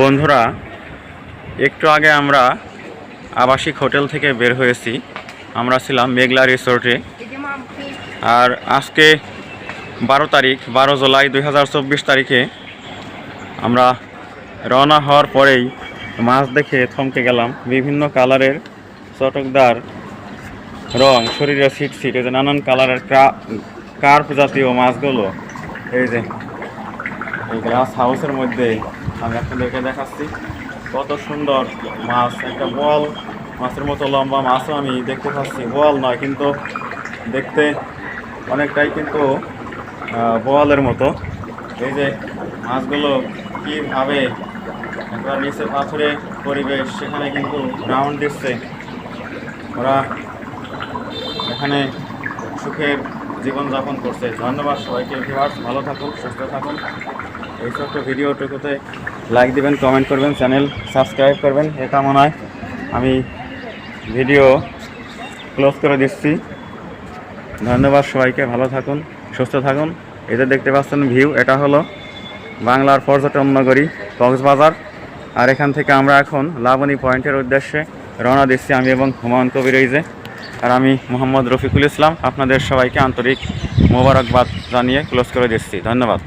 বন্ধুরা, একটু আগে আমরা আবাসিক হোটেল থেকে বের হয়েছি। আমরা ছিলাম মেঘলা রিসোর্টে। আর আজকে বারো তারিখ, বারো জুলাই দুই হাজার চব্বিশ তারিখে আমরা রওনা হওয়ার পরেই মাছ দেখে থমকে গেলাম। বিভিন্ন কালারের চটকদার রং, শরীরে সিট সিট এই যে নানান কালারের কার্প জাতীয় মাছগুলো, এই যে, এই গ্লাস হাউসের মধ্যে আমি আপনাদেরকে দেখাচ্ছি। কত সুন্দর মাছ, একটা বল, মাছের মতো লম্বা মাছও আমি দেখতে পাচ্ছি। বল নয়, কিন্তু দেখতে অনেকটাই কিন্তু বলের মতো। এই যে মাছগুলো কীভাবে একবার নিচে পাথরে পরিবেশ, সেখানে কিন্তু গ্রাউন্ড দিচ্ছে। ওরা এখানে সুখের জীবনযাপন করছে। ধন্যবাদ সবাইকে ভালো থাকুন, সুস্থ থাকুন। এই ছোট্ট ভিডিওটুকুতে লাইক দিবেন কমেন্ট করবেন চ্যানেল সাবস্ক্রাইব করবেন, এ কামনায় আমি ভিডিও ক্লোজ করে দিচ্ছি। ধন্যবাদ সবাইকে, ভালো থাকুন, সুস্থ থাকুন। যে দেখতে পাচ্ছেন ভিউ এটা হলো বাংলার পর্যটন নগরী, কক্সবাজার। আর এখান থেকে আমরা এখন লাবণী পয়েন্টের উদ্দেশ্যে রওনা দিচ্ছি আমি এবং হুমায়ুন কবির যে। আর আমি মোহাম্মদ রফিকুল ইসলাম, আপনাদের সবাইকে আন্তরিক মোবারকবাদ জানিয়ে ক্লোজ করে দিচ্ছি। ধন্যবাদ।